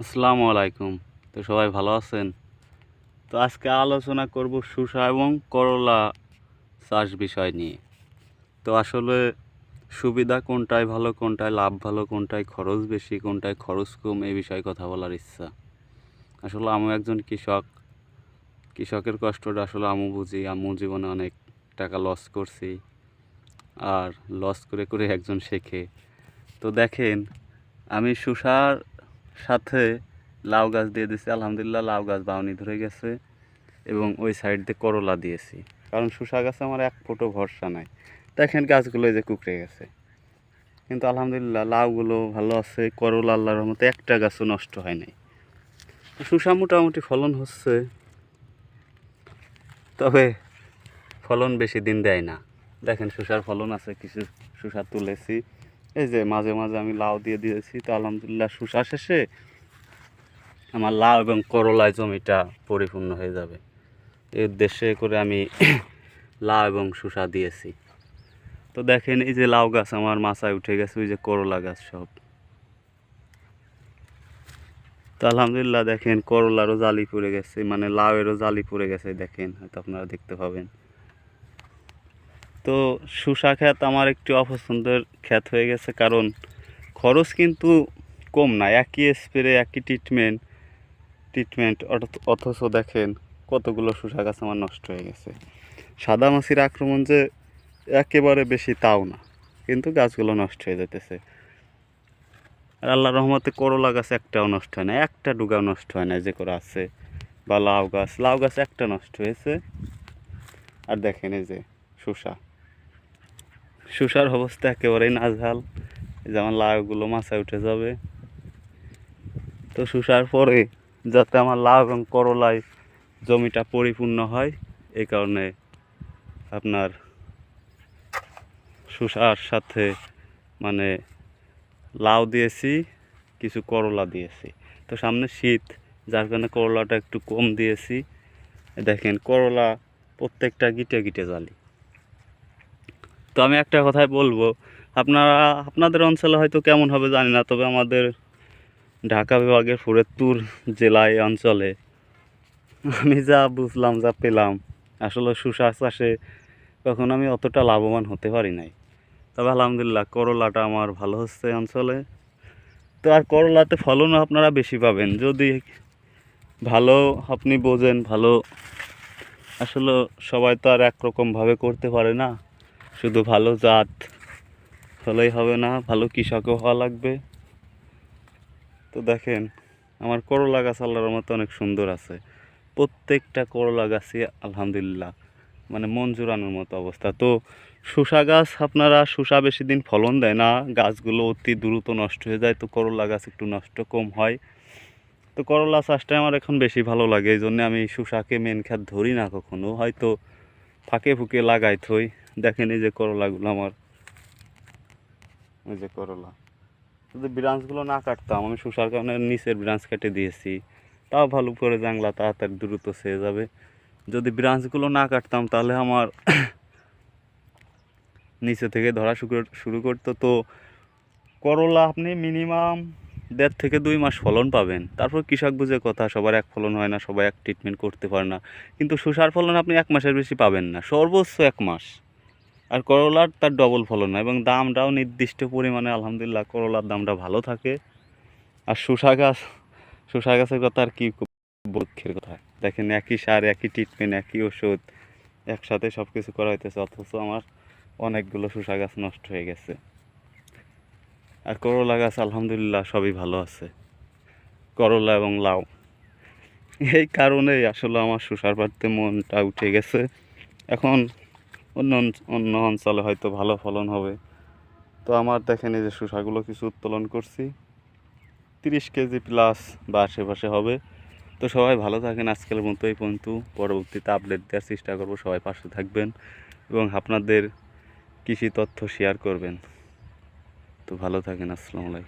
আসসালামু আলাইকুম। তো সবাই ভালো আছেন? তো আজকে আলোচনা করব শসা এবং করলা চাষ বিষয় নিয়ে। তো আসলে সুবিধা কোনটায় ভালো, কোনটায় লাভ ভালো, কোনটায় খরচ বেশি, কোনটায় খরচ কম, এই বিষয়ে কথা বলার ইচ্ছা। আসলে আমি একজন কৃষক। কৃষকের কষ্টটা আসলে আমু বুঝি। আমু জীবনে অনেক টাকা লস করছি। আর লস করে করে একজন শেখে। তো দেখেন, আমি শসার সাথে লাউ গাছ দিয়ে দিয়েছি আলহামদুলিল্লাহ লাউ গাছ বাউনি ধরে গেছে এবং ওই সাইড দিয়ে করলা দিয়েছি। কারণ শসা গাছে আমার এক ফোটো ভরসা নাই। দেখেন গাছগুলো যে কুকড়ে গেছে। কিন্তু আলহামদুলিল্লাহ লাউগুলো ভালো আছে। করলা আল্লাহর মতো একটা গাছও নষ্ট হয় নাই। শসা মোটামুটি ফলন হচ্ছে। তবে ফলন বেশি দিন দেয় না। দেখেন শসার ফলন আছে, কিছু শসা তুলেছি। এই যে মাঝে মাঝে আমি লাউ দিয়ে দিয়েছি তো আলহামদুলিল্লাহ শসা শেষে আমার লাউ এবং করলায় জমিটা পরিপূর্ণ হয়ে যাবে। এই উদ্দেশ্যে করে আমি লাউ এবং শসা দিয়েছি। তো দেখেন এই যে লাউ গাছ আমার মাথায় উঠে গেছে, ওই যে করলা গাছ সব। তো আলহামদুলিল্লাহ দেখেন করলারও জালি পড়ে গেছে মানে লাউয়েরও জালি পড়ে গেছে দেখেন, হয়তো আপনারা দেখতে পাবেন। তো শসা ক্ষেত আমার একটু অপছন্দের ক্ষেত হয়ে গেছে, কারণ খরচ কিন্তু কম না, একই স্প্রে একই ট্রিটমেন্ট ট্রিটমেন্ট অথচ দেখেন কতগুলো শসা গাছ আমার নষ্ট হয়ে গেছে। সাদা মাছির আক্রমণ যে একেবারে বেশি তাও না, কিন্তু গাছগুলো নষ্ট হয়ে যেতেছে। আর আল্লাহ রহমতে করলা গাছ একটাও নষ্ট হয় না, একটা ডুগাও নষ্ট হয় না, যে করে আছে, বা লাউ গাছ লাউ গাছ একটা নষ্ট হয়েছে। আর দেখেন এই যে শসা শসার অবস্থা, একেবারেই নাজহাল। এই যে লাউগুলো মাথায় উঠে যাবে। তো শসার পরে যাতে আমার লাউ এবং করলায় জমিটা পরিপূর্ণ হয় এই কারণে আপনার শসার সাথে মানে লাউ দিয়েছি, কিছু করলা দিয়েছি। তো সামনে শীত, যার কারণে করলাটা একটু কম দিয়েছি। দেখেন, করলা প্রত্যেকটা গিটে গিটে জালি। তো আমি একটা কথাই বলব, আপনারা, আপনাদের অঞ্চলে হয়তো কেমন হবে জানি না, তবে আমাদের ঢাকা বিভাগের ফরিদপুর জেলায় অঞ্চলে আমি যা বুঝলাম, যা পেলাম, আসলে শসা চাষে কখন আমি অতটা লাভবান হতে পারি নাই। তবে আলহামদুলিল্লাহ, করলাটা আমার ভালো হচ্ছে অঞ্চলে। তো আর করলাতে ফলনও আপনারা বেশি পাবেন, যদি ভালো আপনি বোঝেন, ভালো, আসলে সবাই তো আর একরকমভাবে করতে পারে না। শুধু ভালো জাত হলেই হবে না, ভালো কৃষকও হওয়া লাগবে। তো দেখেন, আমার করলা গাছ আল্লাহর মতো অনেক সুন্দর আছে। প্রত্যেকটা করলা গাছই আলহামদুলিল্লাহ মানে মন মতো অবস্থা। তো শসা গাছ আপনারা শসা বেশি দিন ফলন দেয় না, গাছগুলো অতি দ্রুত নষ্ট হয়ে যায়, তো করলা গাছ একটু নষ্ট কম হয়। তো করলা চাষটাই আমার এখন বেশি ভালো লাগে, এই জন্য আমি শসাকে মেন খ্যাত ধরি না কখনো, হয়তো ফাঁকে ফুঁকে লাগাই থই দেখেন এই যে করলাগুলো আমার। ওই যে করলা। যদি ব্রাঞ্চগুলো না কাটতাম, আমি শসার কারণে নিচের ব্রাঞ্চ কেটে দিয়েছি। তাও ভালো করে জাংলা তাড়াতাড়ি দ্রুত সেরে যাবে। যদি ব্রাঞ্চগুলো না কাটতাম তাহলে আমার নিচে থেকে ধরা শুরু শুরু করতো। তো করলা আপনি মিনিমাম দেড় থেকে দুই মাস ফলন পাবেন। তারপর কৃষক বুঝে কথা, সবার এক ফলন হয় না, সবাই এক ট্রিটমেন্ট করতে পারে না। কিন্তু সুসার ফলন আপনি এক মাসের বেশি পাবেন না, সর্বোচ্চ এক মাস। আর করলার তার ডবল ফলন হয় এবং দামটাও নির্দিষ্ট পরিমাণে, আলহামদুলিল্লাহ, করলার দামটা ভালো থাকে। আর শসা গাছ, শসা গাছের কথা আর কি বক্ষের কথা? দেখেন, একই সার, একই ট্রিটমেন্ট একই ওষুধ, একসাথে সব কিছু করা হইতেছে, অথচ আমার অনেকগুলো শসা গাছ নষ্ট হয়ে গেছে। আর করলা গাছ, আলহামদুলিল্লাহ, সবই ভালো আছে। করলা এবং লাউ। এই কারণেই আসলে আমার শসার পাড়তে মনটা উঠে গেছে। এখন অন্য অন্য অঞ্চলে হয়তো ভালো ফলন হবে। তো আমার দেখেন এই যে শসাগুলো কিছু উত্তোলন করছি। তিরিশ কেজি প্লাস বা আশেপাশে হবে। তো সবাই ভালো থাকেন। আজকের মতো এই পর্যন্ত। পরবর্তীতে আপডেট দেওয়ার চেষ্টা করব। সবাই পাশে থাকবেন এবং আপনাদের কৃষি তথ্য শেয়ার করবেন। তো ভালো থাকেন। আসসালামু আলাইকুম।